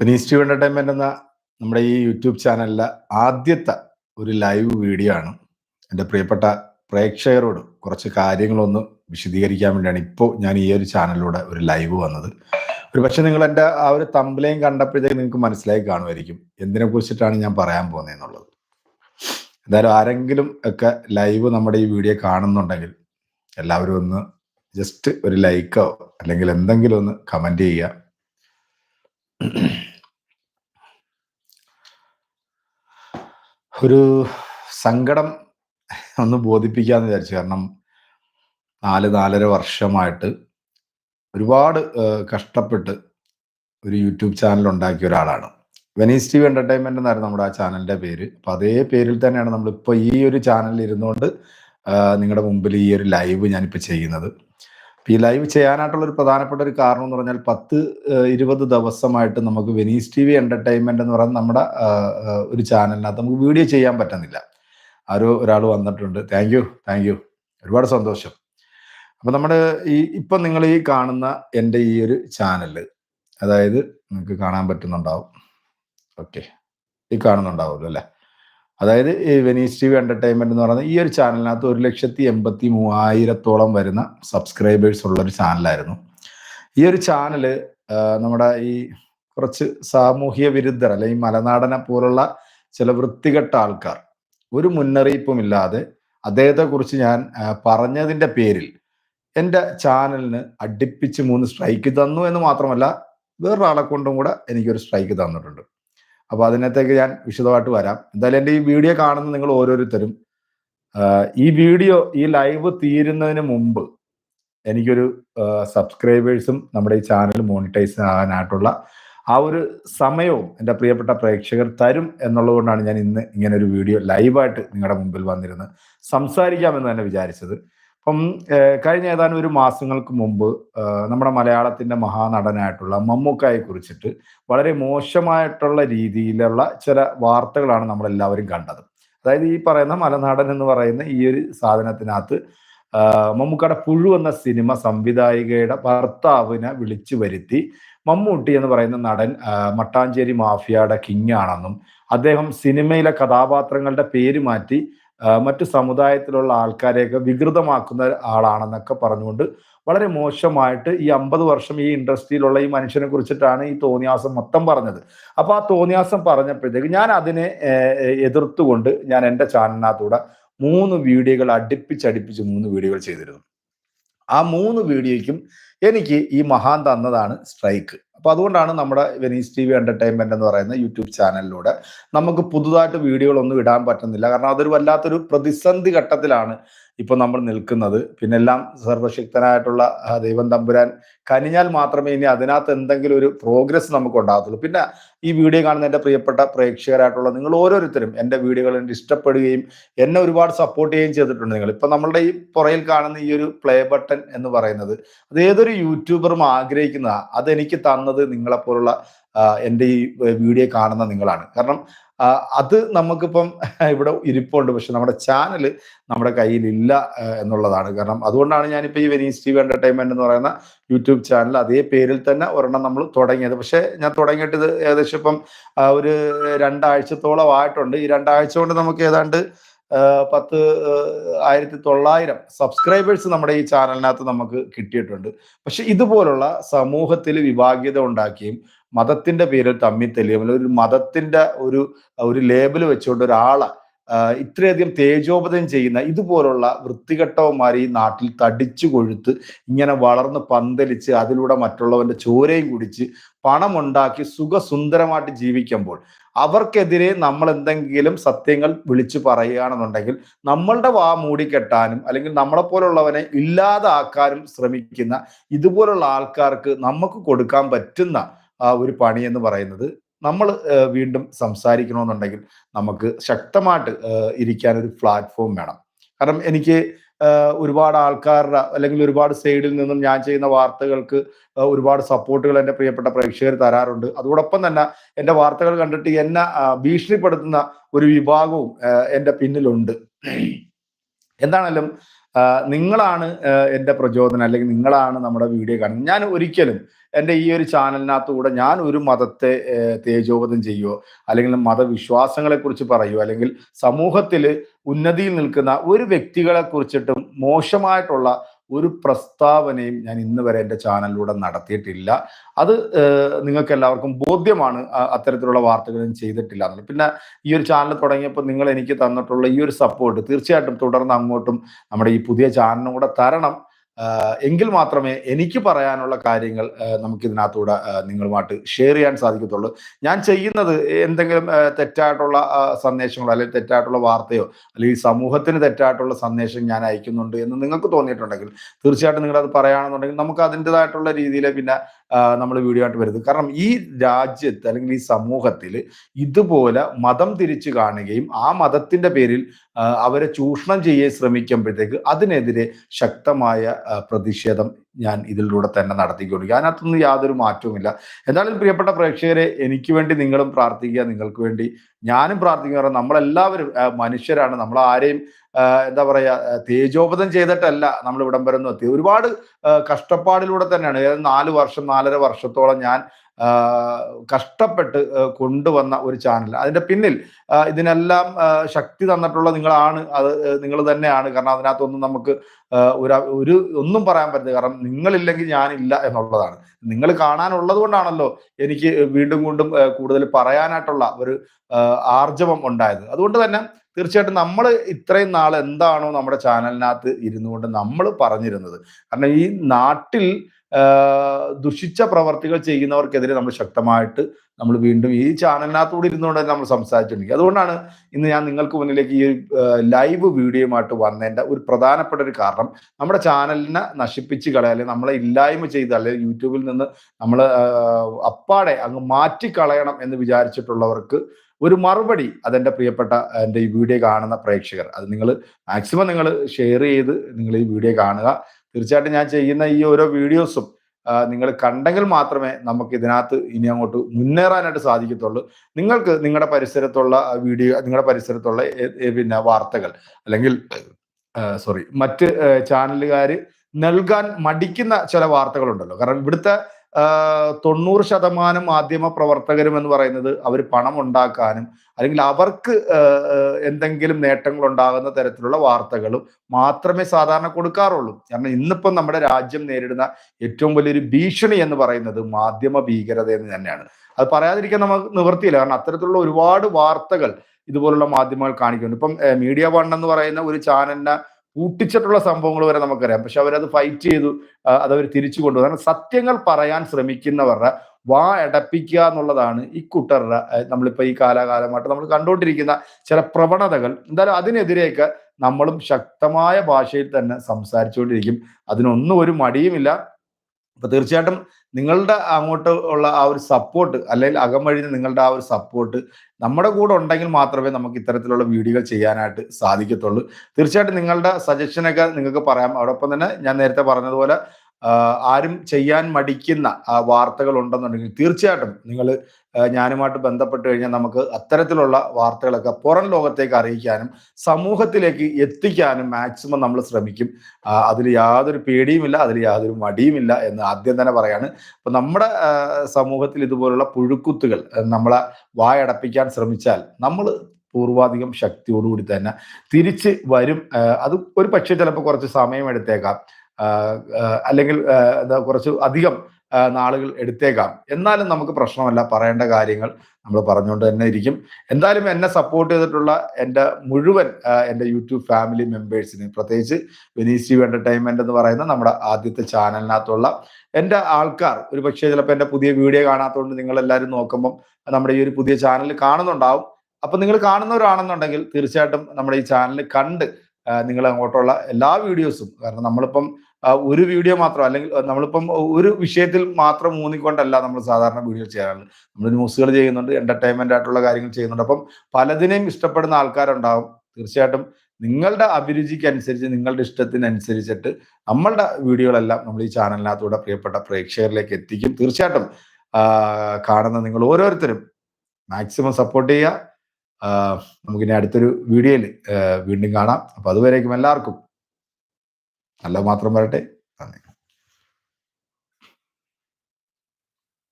ഫിനിസ്റ്റീവ് entertainment എന്ന നമ്മുടെ ഈ യൂട്യൂബ് ചാനലിലെ ആദ്യത്തെ ഒരു ലൈവ് വീഡിയോ ആണ്. എന്റെ പ്രിയപ്പെട്ട പ്രേക്ഷകരോട് കുറച്ച് കാര്യങ്ങളൊന്ന് വിശദീകരിക്കാൻ വേണ്ടിയാണ് ഇപ്പോൾ ഞാൻ ഈ ഒരു ചാനലിലൂടെ ഒരു ലൈവ് വന്നത്. ഒരു പക്ഷെ നിങ്ങൾ എന്റെ ആ ഒരു തമ്പിലേയും കണ്ടപ്പോഴത്തേക്ക് നിങ്ങൾക്ക് മനസ്സിലായി കാണുമായിരിക്കും എന്തിനെ കുറിച്ചിട്ടാണ് ഞാൻ പറയാൻ പോകുന്നതെന്നുള്ളത് എന്തായാലും ആരെങ്കിലും ഒക്കെ ലൈവ് നമ്മുടെ ഈ വീഡിയോ കാണുന്നുണ്ടെങ്കിൽ എല്ലാവരും ഒന്ന് ജസ്റ്റ് ഒരു ലൈക്കോ അല്ലെങ്കിൽ എന്തെങ്കിലും ഒന്ന് കമന്റ് ചെയ്യുക. ഒരു സങ്കടം ഒന്ന് ബോധിപ്പിക്കാന്ന് വിചാരിച്ചു. കാരണം നാല് നാലര വർഷമായിട്ട് ഒരുപാട് കഷ്ടപ്പെട്ട് ഒരു യൂട്യൂബ് ചാനൽ ഉണ്ടാക്കിയ ഒരാളാണ്. വെനീസ് ടി വി എന്റർടൈൻമെന്റ് എന്നായിരുന്നു നമ്മുടെ ആ ചാനലിന്റെ പേര്. അപ്പം അതേ പേരിൽ തന്നെയാണ് നമ്മളിപ്പോൾ ഈ ഒരു ചാനലിൽ ഇരുന്നുകൊണ്ട് നിങ്ങളുടെ മുമ്പിൽ ഈ ഒരു ലൈവ് ഞാനിപ്പോൾ ചെയ്യുന്നത്. ഈ ലൈവ് ചെയ്യാനായിട്ടുള്ള ഒരു പ്രധാനപ്പെട്ട ഒരു കാരണം എന്ന് പറഞ്ഞാൽ പത്ത് ഇരുപത് ദിവസമായിട്ട് നമുക്ക് വെനീസ് ടി വി എന്റർടൈൻമെന്റ് എന്ന് പറയുന്ന നമ്മുടെ ഒരു ചാനലിനകത്ത് നമുക്ക് വീഡിയോ ചെയ്യാൻ പറ്റുന്നില്ല. ആരോ ഒരാൾ വന്നിട്ടുണ്ട്. താങ്ക് യു താങ്ക് യു ഒരുപാട് സന്തോഷം. അപ്പൊ നമ്മുടെ ഈ ഇപ്പൊ നിങ്ങൾ ഈ കാണുന്ന എന്റെ ഈ ഒരു ചാനൽ അതായത് നിങ്ങൾക്ക് കാണാൻ പറ്റുന്നുണ്ടാവും. ഓക്കെ ഈ കാണുന്നുണ്ടാവുമല്ലോ അല്ലെ? അതായത് വെനീസ് ടി വി എന്റർടൈൻമെന്റ് എന്ന് പറയുന്ന ഈ ഒരു ചാനലിനകത്ത് ഒരു ലക്ഷത്തി എൺപത്തി മൂവായിരത്തോളം വരുന്ന സബ്സ്ക്രൈബേഴ്സ് ഉള്ള ഒരു ചാനലായിരുന്നു. ഈ ഒരു ചാനൽ നമ്മുടെ ഈ കുറച്ച് സാമൂഹ്യ വിരുദ്ധർ അല്ലെങ്കിൽ മലനാടനെ പോലുള്ള ചില വൃത്തികെട്ട ആൾക്കാർ ഒരു മുന്നറിയിപ്പും ഇല്ലാതെ അദ്ദേഹത്തെ കുറിച്ച് ഞാൻ പറഞ്ഞതിന്റെ പേരിൽ എന്റെ ചാനലിന് അടുപ്പിച്ച് മൂന്ന് സ്ട്രൈക്ക് തന്നു എന്ന് മാത്രമല്ല വേറൊരാളെ കൊണ്ടും കൂടെ എനിക്കൊരു സ്ട്രൈക്ക് തന്നിട്ടുണ്ട്. അപ്പൊ അതിനകത്തേക്ക് ഞാൻ വിശദമായിട്ട് വരാം. എന്തായാലും എന്റെ ഈ വീഡിയോ കാണുന്ന നിങ്ങൾ ഓരോരുത്തരും ഈ വീഡിയോ ഈ ലൈവ് തീരുന്നതിന് മുമ്പ് എനിക്കൊരു സബ്സ്ക്രൈബേഴ്സും നമ്മുടെ ഈ ചാനൽ മോണിറ്റൈസ് ആകാനായിട്ടുള്ള ആ ഒരു സമയവും എന്റെ പ്രിയപ്പെട്ട പ്രേക്ഷകർ തരും എന്നുള്ളതുകൊണ്ടാണ് ഞാൻ ഇന്ന് ഇങ്ങനെ ഒരു വീഡിയോ ലൈവായിട്ട് നിങ്ങളുടെ മുമ്പിൽ വന്നിരുന്ന് സംസാരിക്കാമെന്ന് തന്നെ വിചാരിച്ചത്. അപ്പം കഴിഞ്ഞ ഏതാനും ഒരു മാസങ്ങൾക്ക് മുമ്പ് നമ്മുടെ മലയാളത്തിന്റെ മഹാനടനായിട്ടുള്ള മമ്മൂക്കായെ കുറിച്ചിട്ട് വളരെ മോശമായിട്ടുള്ള രീതിയിലുള്ള ചില വാർത്തകളാണ് നമ്മളെല്ലാവരും കണ്ടത്. അതായത് ഈ പറയുന്ന മലനാടൻ എന്ന് പറയുന്ന ഈ ഒരു സാധനത്തിനകത്ത് മമ്മൂക്കയുടെ പുഴു എന്ന സിനിമ സംവിധായികയുടെ ഭർത്താവിനെ വിളിച്ചു വരുത്തി മമ്മൂട്ടി എന്ന് പറയുന്ന നടൻ മട്ടാഞ്ചേരി മാഫിയയുടെ കിങ് ആണെന്നും അദ്ദേഹം സിനിമയിലെ കഥാപാത്രങ്ങളുടെ പേര് മാറ്റി മറ്റു സമുദായത്തിലുള്ള ആൾക്കാരെയൊക്കെ വികൃതമാക്കുന്ന ആളാണെന്നൊക്കെ പറഞ്ഞുകൊണ്ട് വളരെ മോശമായിട്ട് ഈ അമ്പത് വർഷം ഈ ഇൻഡസ്ട്രിയിലുള്ള ഈ മനുഷ്യനെ കുറിച്ചിട്ടാണ് ഈ തോന്നിയാസം മൊത്തം പറഞ്ഞത്. അപ്പൊ ആ തോന്നിയാസം പറഞ്ഞപ്പോഴത്തേക്ക് ഞാൻ അതിനെ എതിർത്തുകൊണ്ട് ഞാൻ എന്റെ ചാനലിനകത്തൂടെ മൂന്ന് വീഡിയോകൾ അടുപ്പിച്ചടുപ്പിച്ച് മൂന്ന് വീഡിയോകൾ ചെയ്തിരുന്നു. ആ മൂന്ന് വീഡിയോയ്ക്കും എനിക്ക് ഈ മഹാൻ തന്നതാണ് സ്ട്രൈക്ക്. അപ്പൊ അതുകൊണ്ടാണ് നമ്മുടെ വെനീസ് ടി വി എന്റർടൈൻമെന്റ് എന്ന് പറയുന്ന യൂട്യൂബ് ചാനലിലൂടെ നമുക്ക് പുതുതായിട്ട് വീഡിയോകളൊന്നും ഇടാൻ പറ്റുന്നില്ല. കാരണം അതൊരു വല്ലാത്തൊരു പ്രതിസന്ധി ഘട്ടത്തിലാണ് ഇപ്പൊ നമ്മൾ നിൽക്കുന്നത്. പിന്നെ എല്ലാം സർവശക്തനായിട്ടുള്ള ദൈവം തമ്പുരാൻ കനിഞ്ഞാൽ മാത്രമേ ഇനി അതിനകത്ത് എന്തെങ്കിലും ഒരു പ്രോഗ്രസ് നമുക്ക് ഉണ്ടാകത്തുള്ളൂ. പിന്നെ ഈ വീഡിയോ കാണുന്ന എന്റെ പ്രിയപ്പെട്ട പ്രേക്ഷകരായിട്ടുള്ള നിങ്ങൾ ഓരോരുത്തരും എന്റെ വീഡിയോകൾ എന്റെ ഇഷ്ടപ്പെടുകയും എന്നെ ഒരുപാട് സപ്പോർട്ട് ചെയ്യുകയും ചെയ്തിട്ടുണ്ട് നിങ്ങൾ. ഇപ്പൊ നമ്മളുടെ ഈ പുറയിൽ കാണുന്ന ഈ ഒരു പ്ലേ ബട്ടൺ എന്ന് പറയുന്നത് അത് ഏതൊരു യൂട്യൂബറും ആഗ്രഹിക്കുന്നതാണ് അത് എനിക്ക് തന്നത് നിങ്ങളെപ്പോലുള്ള എന്റെ ഈ വീഡിയോ കാണുന്ന നിങ്ങളാണ്. കാരണം അത് നമുക്കിപ്പം ഇവിടെ ഇരിപ്പുണ്ട്. പക്ഷെ നമ്മുടെ ചാനൽ നമ്മുടെ കയ്യിലില്ല എന്നുള്ളതാണ്. കാരണം അതുകൊണ്ടാണ് ഞാനിപ്പോൾ ഈ വെനീസ് ടി വി എന്റർടൈൻമെന്റ് എന്ന് പറയുന്ന യൂട്യൂബ് ചാനൽ അതേ പേരിൽ തന്നെ ഒരെണ്ണം നമ്മൾ തുടങ്ങിയത്. പക്ഷേ ഞാൻ തുടങ്ങിയിട്ട് ഇത് ഏകദേശം ഇപ്പം ഒരു രണ്ടാഴ്ചത്തോളം ആയിട്ടുണ്ട് ഈ രണ്ടാഴ്ച കൊണ്ട് നമുക്ക് ഏതാണ്ട് പത്ത് ആയിരത്തി തൊള്ളായിരം സബ്സ്ക്രൈബേഴ്സ് നമ്മുടെ ഈ ചാനലിനകത്ത് നമുക്ക് കിട്ടിയിട്ടുണ്ട്. പക്ഷെ ഇതുപോലുള്ള സമൂഹത്തിൽ വിഭാഗ്യത ഉണ്ടാക്കിയും മതത്തിന്റെ പേരിൽ തമ്മിൽ തെളിയും ഒരു മതത്തിന്റെ ഒരു ഒരു ലേബൽ വെച്ചുകൊണ്ട് ഒരാളെ ഇത്രയധികം തേജോപതം ചെയ്യുന്ന ഇതുപോലുള്ള വൃത്തികെട്ടവന്മാരെ ഈ നാട്ടിൽ തടിച്ചു കൊഴുത്ത് ഇങ്ങനെ വളർന്ന് പന്തലിച്ച് അതിലൂടെ മറ്റുള്ളവന്റെ ചോരയും കുടിച്ച് പണമുണ്ടാക്കി സുഖസുന്ദരമായിട്ട് ജീവിക്കുമ്പോൾ അവർക്കെതിരെ നമ്മൾ എന്തെങ്കിലും സത്യങ്ങൾ വിളിച്ചു പറയുകയാണെന്നുണ്ടെങ്കിൽ നമ്മളുടെ വാ മൂടിക്കെട്ടാനും അല്ലെങ്കിൽ നമ്മളെ പോലുള്ളവനെ ഇല്ലാതാക്കാനും ശ്രമിക്കുന്ന ഇതുപോലുള്ള ആൾക്കാർക്ക് നമുക്ക് കൊടുക്കാൻ പറ്റുന്ന ഒരു പണി എന്ന് പറയുന്നത് നമ്മൾ വീണ്ടും സംസാരിക്കണമെന്നുണ്ടെങ്കിൽ നമുക്ക് ശക്തമായിട്ട് ഇരിക്കാൻ ഒരു പ്ലാറ്റ്ഫോം വേണം. കാരണം എനിക്ക് ഒരുപാട് ആൾക്കാരുടെ അല്ലെങ്കിൽ ഒരുപാട് സൈഡിൽ നിന്നും ഞാൻ ചെയ്യുന്ന വാർത്തകൾക്ക് ഒരുപാട് സപ്പോർട്ടുകൾ എന്റെ പ്രിയപ്പെട്ട പ്രേക്ഷകർ തരാറുണ്ട്. അതോടൊപ്പം തന്നെ എന്റെ വാർത്തകൾ കണ്ടിട്ട് എന്നെ ഭീഷണിപ്പെടുത്തുന്ന ഒരു വിഭാഗവും എന്റെ പിന്നിലുണ്ട്. എന്താണേലും നിങ്ങളാണ് എന്റെ പ്രചോദനം അല്ലെങ്കിൽ നിങ്ങളാണ് നമ്മുടെ വീഡിയോ കാണുന്നത്. ഞാൻ ഒരിക്കലും എന്റെ ഈ ഒരു ചാനലിനകത്തൂടെ ഞാൻ ഒരു മതത്തെ തേജോവധം ചെയ്യുമോ അല്ലെങ്കിൽ മതവിശ്വാസങ്ങളെക്കുറിച്ച് പറയുമോ അല്ലെങ്കിൽ സമൂഹത്തിൽ ഉന്നതിയിൽ നിൽക്കുന്ന ഒരു വ്യക്തികളെ കുറിച്ചിട്ടും മോശമായിട്ടുള്ള ഒരു പ്രസ്താവനയും ഞാൻ ഇന്ന് വരെ എന്റെ ചാനലിലൂടെ നടത്തിയിട്ടില്ല. അത് നിങ്ങൾക്ക് എല്ലാവർക്കും ബോധ്യമാണ് അത്തരത്തിലുള്ള വാർത്തകളും ചെയ്തിട്ടില്ല എന്നുള്ളത്. പിന്നെ ഈ ഒരു ചാനൽ തുടങ്ങിയപ്പോൾ നിങ്ങൾ എനിക്ക് തന്നിട്ടുള്ള ഈ ഒരു സപ്പോർട്ട് തീർച്ചയായിട്ടും തുടർന്ന് അങ്ങോട്ടും നമ്മുടെ ഈ പുതിയ ചാനലും കൂടെ തരണം. എങ്കിൽ മാത്രമേ എനിക്ക് പറയാനുള്ള കാര്യങ്ങൾ നമുക്ക് ഇതിനകത്തൂടെ നിങ്ങളുമായിട്ട് ഷെയർ ചെയ്യാൻ സാധിക്കത്തുള്ളൂ. ഞാൻ ചെയ്യുന്നത് എന്തെങ്കിലും തെറ്റായിട്ടുള്ള സന്ദേശങ്ങളോ അല്ലെങ്കിൽ തെറ്റായിട്ടുള്ള വാർത്തയോ അല്ലെങ്കിൽ സമൂഹത്തിന് തെറ്റായിട്ടുള്ള സന്ദേശം ഞാൻ അയക്കുന്നുണ്ട് എന്ന് നിങ്ങൾക്ക് തോന്നിയിട്ടുണ്ടെങ്കിൽ തീർച്ചയായിട്ടും നിങ്ങളത് പറയുകയാണെന്നുണ്ടെങ്കിൽ നമുക്ക് അതിന്റെതായിട്ടുള്ള രീതിയിൽ പിന്നെ നമ്മൾ വീഡിയോ ആയിട്ട് വരുന്നത്. കാരണം ഈ രാജ്യത്ത് അല്ലെങ്കിൽ ഈ സമൂഹത്തിൽ ഇതുപോലെ മതം തിരിച്ചു കാണുകയും ആ മതത്തിന്റെ പേരിൽ അവരെ ചൂഷണം ചെയ്യാൻ ശ്രമിക്കുമ്പോഴത്തേക്ക് അതിനെതിരെ ശക്തമായ പ്രതിഷേധം ഞാൻ ഇതിലൂടെ തന്നെ നടത്തിക്കൊണ്ടിരിക്കുക അതിനകത്തൊന്നും യാതൊരു മാറ്റവുമില്ല എന്നാലും പ്രിയപ്പെട്ട പ്രേക്ഷകരെ എനിക്ക് വേണ്ടി നിങ്ങളും പ്രാർത്ഥിക്കുക. നിങ്ങൾക്ക് വേണ്ടി ഞാനും പ്രാർത്ഥിക്കുക നമ്മളെല്ലാവരും മനുഷ്യരാണ്. നമ്മൾ ആരെയും എന്താ പറയുക തേജോപതം ചെയ്തിട്ടല്ല നമ്മൾ ഇവിടം വരെ എത്തി ഒരുപാട് കഷ്ടപ്പാടിലൂടെ തന്നെയാണ്. നാല് വർഷം നാലര വർഷത്തോളം ഞാൻ കഷ്ടപ്പെട്ട് കൊണ്ടുവന്ന ഒരു ചാനൽ അതിന്റെ പിന്നിൽ ഇതിനെല്ലാം ശക്തി തന്നിട്ടുള്ള നിങ്ങളാണ്. അത് നിങ്ങൾ തന്നെയാണ്. കാരണം അതിനകത്തൊന്നും നമുക്ക് ഒരു ഒരു ഒന്നും പറയാൻ പറ്റില്ല. കാരണം നിങ്ങളില്ലെങ്കിൽ ഞാനില്ല എന്നുള്ളതാണ്. നിങ്ങൾ കാണാനുള്ളത് കൊണ്ടാണല്ലോ എനിക്ക് വീണ്ടും വീണ്ടും കൂടുതൽ പറയാനായിട്ടുള്ള ഒരു ആർജവം ഉണ്ടായത്. അതുകൊണ്ട് തന്നെ തീർച്ചയായിട്ടും നമ്മൾ ഇത്രയും നാൾ എന്താണോ നമ്മുടെ ചാനലിനകത്ത് ഇരുന്നുകൊണ്ട് നമ്മൾ പറഞ്ഞിരുന്നത്. കാരണം ഈ നാട്ടിൽ ദുഷിച്ച പ്രവർത്തികൾ ചെയ്യുന്നവർക്കെതിരെ നമ്മൾ ശക്തമായിട്ട് നമ്മൾ വീണ്ടും ഈ ചാനലിനകത്തൂടെ ഇരുന്നുകൊണ്ട് തന്നെ നമ്മൾ സംസാരിച്ചിട്ടുണ്ടെങ്കിൽ അതുകൊണ്ടാണ് ഇന്ന് ഞാൻ നിങ്ങൾക്ക് മുന്നിലേക്ക് ഈ ലൈവ് വീഡിയോയുമായിട്ട് വന്നതിന്റെ ഒരു പ്രധാനപ്പെട്ട ഒരു കാരണം. നമ്മുടെ ചാനലിനെ നശിപ്പിച്ച് കളയുക അല്ലെങ്കിൽ നമ്മളെ ഇല്ലായ്മ ചെയ്ത് അല്ലെങ്കിൽ യൂട്യൂബിൽ നിന്ന് നമ്മൾ അപ്പാടെ അങ്ങ് മാറ്റിക്കളയണം എന്ന് വിചാരിച്ചിട്ടുള്ളവർക്ക് ഒരു മറുപടി അതെന്റെ പ്രിയപ്പെട്ട എന്റെ ഈ വീഡിയോ കാണുന്ന പ്രേക്ഷകർ. അത് നിങ്ങൾ മാക്സിമം നിങ്ങൾ ഷെയർ ചെയ്ത് നിങ്ങൾ ഈ വീഡിയോ കാണുക. തീർച്ചയായിട്ടും ഞാൻ ചെയ്യുന്ന ഈ ഓരോ വീഡിയോസും നിങ്ങൾ കണ്ടെങ്കിൽ മാത്രമേ നമുക്ക് ഇതിനകത്ത് ഇനി അങ്ങോട്ട് മുന്നേറാനായിട്ട് സാധിക്കത്തുള്ളൂ. നിങ്ങൾക്ക് നിങ്ങളുടെ പരിസരത്തുള്ള വീഡിയോ നിങ്ങളുടെ പരിസരത്തുള്ള പിന്നെ വാർത്തകൾ അല്ലെങ്കിൽ സോറി മറ്റ് ചാനലുകാർ നൽകാൻ മടിക്കുന്ന ചില വാർത്തകളുണ്ടല്ലോ. കാരണം ഇവിടുത്തെ തൊണ്ണൂറ് ശതമാനം മാധ്യമ പ്രവർത്തകരും എന്ന് പറയുന്നത് അവർ പണം ഉണ്ടാക്കാനും അല്ലെങ്കിൽ അവർക്ക് എന്തെങ്കിലും നേട്ടങ്ങൾ ഉണ്ടാകുന്ന തരത്തിലുള്ള വാർത്തകളും മാത്രമേ സാധാരണ കൊടുക്കാറുള്ളൂ. കാരണം ഇന്നിപ്പം നമ്മുടെ രാജ്യം നേരിടുന്ന ഏറ്റവും വലിയൊരു ഭീഷണി എന്ന് പറയുന്നത് മാധ്യമ ഭീകരത എന്ന് തന്നെയാണ്. അത് പറയാതിരിക്കാൻ നമുക്ക് നിവൃത്തിയില്ല. കാരണം അത്തരത്തിലുള്ള ഒരുപാട് വാർത്തകൾ ഇതുപോലുള്ള മാധ്യമങ്ങൾ കാണിക്കുന്നുണ്ട്. ഇപ്പം മീഡിയ വൺ എന്ന് പറയുന്ന ഒരു ചാനലിനെ കൂട്ടിച്ചിട്ടുള്ള സംഭവങ്ങൾ വരെ നമുക്കറിയാം. പക്ഷെ അവരത് ഫൈറ്റ് ചെയ്തു. അതവർ തിരിച്ചു കൊണ്ടുപോകും സത്യങ്ങൾ പറയാൻ ശ്രമിക്കുന്നവരുടെ വാ അടപ്പിക്കുക എന്നുള്ളതാണ് ഈ കൂട്ടരുടെ നമ്മളിപ്പോൾ ഈ കാലാകാലമായിട്ട് നമ്മൾ കണ്ടുകൊണ്ടിരിക്കുന്ന ചില പ്രവണതകൾ. എന്തായാലും അതിനെതിരെയൊക്കെ നമ്മളും ശക്തമായ ഭാഷയിൽ തന്നെ സംസാരിച്ചുകൊണ്ടിരിക്കും. അതിനൊന്നും ഒരു മടിയുമില്ല. അപ്പൊ തീർച്ചയായിട്ടും നിങ്ങളുടെ അങ്ങോട്ട് ഉള്ള ആ ഒരു സപ്പോർട്ട് അല്ലെങ്കിൽ അകമഴിഞ്ഞ് നിങ്ങളുടെ ആ ഒരു സപ്പോർട്ട് നമ്മുടെ കൂടെ ഉണ്ടെങ്കിൽ മാത്രമേ നമുക്ക് ഇത്തരത്തിലുള്ള വീഡിയോകൾ ചെയ്യാനായിട്ട് സാധിക്കത്തുള്ളൂ. തീർച്ചയായിട്ടും നിങ്ങളുടെ സജഷനൊക്കെ നിങ്ങൾക്ക് പറയാം. അതോടൊപ്പം തന്നെ ഞാൻ നേരത്തെ പറഞ്ഞതുപോലെ ആരും ചെയ്യാൻ മടിക്കുന്ന വാർത്തകൾ ഉണ്ടെന്നുണ്ടെങ്കിൽ തീർച്ചയായിട്ടും നിങ്ങൾ ഞാനുമായിട്ട് ബന്ധപ്പെട്ട് കഴിഞ്ഞാൽ നമുക്ക് അത്തരത്തിലുള്ള വാർത്തകളൊക്കെ പുറം ലോകത്തേക്ക് അറിയിക്കാനും സമൂഹത്തിലേക്ക് എത്തിക്കാനും മാക്സിമം നമ്മൾ ശ്രമിക്കും. അതിൽ യാതൊരു പേടിയുമില്ല അതിൽ യാതൊരു മടിയുമില്ല എന്ന് ആദ്യം തന്നെ പറയാണ്. അപ്പൊ നമ്മുടെ സമൂഹത്തിൽ ഇതുപോലുള്ള പുഴുക്കുത്തുകൾ നമ്മളെ വായടപ്പിക്കാൻ ശ്രമിച്ചാൽ നമ്മൾ പൂർവാധികം ശക്തിയോടുകൂടി തന്നെ തിരിച്ച് വരും. അത് ഒരു പക്ഷേ ചിലപ്പോൾ കുറച്ച് സമയം എടുത്തേക്കാം. അല്ലെങ്കിൽ കുറച്ച് അധികം നാളുകൾ എടുത്തേക്കാം. എന്നാലും നമുക്ക് പ്രശ്നമല്ല. പറയേണ്ട കാര്യങ്ങൾ നമ്മൾ പറഞ്ഞുകൊണ്ട് തന്നെ ഇരിക്കും. എന്തായാലും എന്നെ സപ്പോർട്ട് ചെയ്തിട്ടുള്ള എന്റെ മുഴുവൻ എന്റെ യൂട്യൂബ് ഫാമിലി മെമ്പേഴ്സിന് പ്രത്യേകിച്ച് വെനീസ് ടി എന്റർടൈൻമെന്റ് എന്ന് പറയുന്ന നമ്മുടെ ആദ്യത്തെ ചാനലിനകത്തുള്ള എന്റെ ആൾക്കാർ. ഒരു പക്ഷേ ചിലപ്പോൾ എന്റെ പുതിയ വീഡിയോ കാണാത്തതുകൊണ്ട് നിങ്ങളെല്ലാവരും നോക്കുമ്പം നമ്മുടെ ഈ ഒരു പുതിയ ചാനൽ കാണുന്നുണ്ടാവും. അപ്പം നിങ്ങൾ കാണുന്നവരാണെന്നുണ്ടെങ്കിൽ തീർച്ചയായിട്ടും നമ്മുടെ ഈ ചാനൽ കണ്ട് നിങ്ങൾ അങ്ങോട്ടുള്ള എല്ലാ വീഡിയോസും. കാരണം നമ്മളിപ്പം ഒരു വീഡിയോ മാത്രം അല്ലെങ്കിൽ നമ്മളിപ്പം ഒരു വിഷയത്തിൽ മാത്രം മൂന്നിക്കൊണ്ടല്ല നമ്മൾ സാധാരണ വീഡിയോ ചെയ്യാറുള്ളത്. നമ്മൾ ന്യൂസുകൾ ചെയ്യുന്നുണ്ട് എന്റർടൈൻമെന്റ് ആയിട്ടുള്ള കാര്യങ്ങൾ ചെയ്യുന്നുണ്ട്. അപ്പം പലതിനെയും ഇഷ്ടപ്പെടുന്ന ആൾക്കാരുണ്ടാവും. തീർച്ചയായിട്ടും നിങ്ങളുടെ അഭിരുചിക്ക് അനുസരിച്ച് നിങ്ങളുടെ ഇഷ്ടത്തിനനുസരിച്ചിട്ട് നമ്മളുടെ വീഡിയോകളെല്ലാം നമ്മൾ ഈ ചാനലിനകത്തൂടെ പ്രിയപ്പെട്ട പ്രേക്ഷകരിലേക്ക് എത്തിക്കും. തീർച്ചയായിട്ടും കാണുന്ന നിങ്ങൾ ഓരോരുത്തരും മാക്സിമം സപ്പോർട്ട് ചെയ്യുക. നമുക്കിനി അടുത്തൊരു വീഡിയോയിൽ വീണ്ടും കാണാം. അപ്പോൾ അതുവരേക്കും എല്ലാവർക്കും. നല്ല മാത്രം വരട്ടെ. നന്ദി.